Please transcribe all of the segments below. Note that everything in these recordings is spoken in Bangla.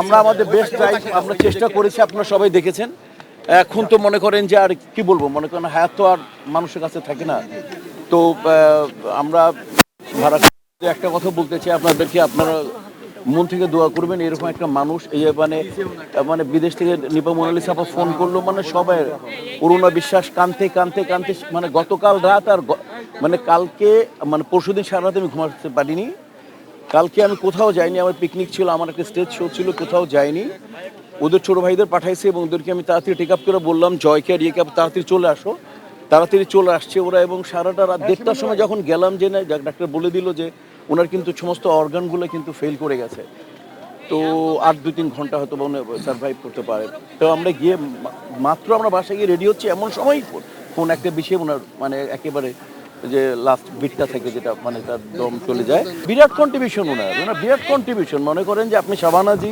আমরা আমাদের বেস্ট ট্রাই আমরা চেষ্টা করেছি আপনারা সবাই দেখেছেন। এখন তো মনে করেন যে আর কি বলব মনে করেন হায়াত তো আর মানুষের কাছে থাকে না। তো আমরা ভাড়া একটা কথা বলতে চাই আপনাদেরকে আপনারা মন থেকে দোয়া করবেন এরকম একটা মানুষ এই মানে মানে বিদেশ থেকে নিপা মোনালি সাপা ফোন করল মানে সবাই অরুণা বিশ্বাস কানতে কানতে কানতে মানে গতকাল রাত আর মানে কালকে মানে পরশুদিন সারা রাত আমি ঘুমাতে পারিনি। কালকে আমি কোথাও যাইনি, আমার পিকনিক ছিল, আমার একটা স্টেজ শো ছিল, কোথাও যাইনি। ওদের ছোট ভাইদের পাঠাইছি এবং ওদেরকে আমি তাড়াতাড়ি টেক আপ করে বললাম জয়কে আর ইয়েকে তাড়াতাড়ি চলে আসো। তাড়াতাড়ি চলে আসছে ওরা এবং সারাটা রাত দেড়টার সময় যখন গেলাম যে না ডাক্তার বলে দিল যে ওনার কিন্তু সমস্ত অর্গানগুলো কিন্তু ফেল করে গেছে। তো আর দুই তিন ঘণ্টা হয়তো সার্ভাইভ করতে পারে। তো আমরা গিয়ে মাত্র আমরা বাসায় গিয়ে রেডি হচ্ছি, এমন সময় কোন একটা বিষয়ে ওনার মানে একেবারে যে লাস্ট বিটটা থেকে যেটা মানে তার দম চলে যায়। বিরাট কন্ট্রিবিউশন ওনার ওনার বিরাট কন্ট্রিবিউশন মনে করেন যে আপনি শাবানাজি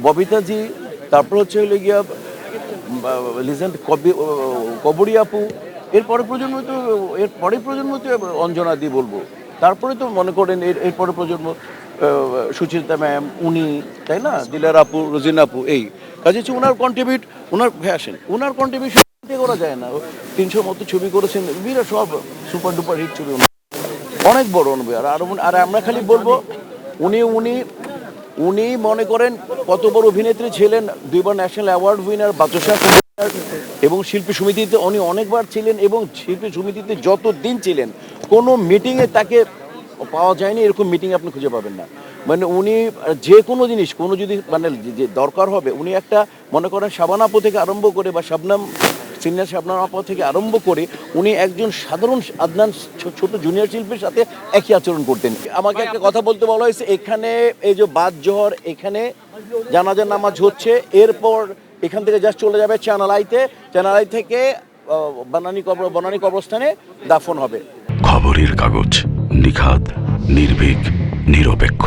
ববিতাজি তারপর হচ্ছে হলে গিয়া লিজেন্ড কবি কবরী আপু এরপরে প্রজন্ম তো এর পরের প্রজন্ম তো অঞ্জনা দি বলব। তারপরে তো মনে করেন এর এরপরে প্রজন্ম আহ, সুচিন্তা ম্যাম উনি তাই না? দিলার আপু রোজিনা আপু এই। কাজে হচ্ছে ওনার কন্ট্রিবিউট ওনার ফ্যাশন ওনার কন্ট্রিবিউশন করা যায় না। তিনশোর মতো ছবি করেছেন বিরাট সব সুপার ডুপার হিট ছবি। অনেক বড় অনুভব আর আর আমরা খালি বলব, উনি উনি উনি মনে করেন কত বড় অভিনেত্রী ছিলেন, দুইবার ন্যাশনাল অ্যাওয়ার্ড উইনার বাচসা এবং শিল্পী সমিতিতে উনি অনেকবার ছিলেন এবং শিল্পী সমিতিতে যত দিন ছিলেন, কোনো মিটিংয়ে তাকে পাওয়া যায়নি, এরকম মিটিং আপনি খুঁজে পাবেন না। মানে উনি যে কোনো জিনিস, কোনো যদি মানে যে- দরকার হবে, উনি একটা মনে করেন শাবানাপো থেকে আরম্ভ করে বা শাবনাম সিনিয়র শাবনাম আপা থেকে আরম্ভ করে উনি একজন সাধারণ আদনান ছোট জুনিয়র শিল্পীর সাথে একই আচরণ করতেন। আমাকে একটা কথা বলতে বলা হয়েছে, এখানে এই যে বাদ জোহর, এখানে জানাজার নামাজ হচ্ছে, এরপর এখান থেকে জাস্ট চলে যাবে চ্যানালাইতে, চ্যানালাই থেকে বানানি কবর, বনানী কবরস্থানে দাফন হবে। খবরের কাগজ নিখাদ, নির্ভীক, নিরপেক্ষ।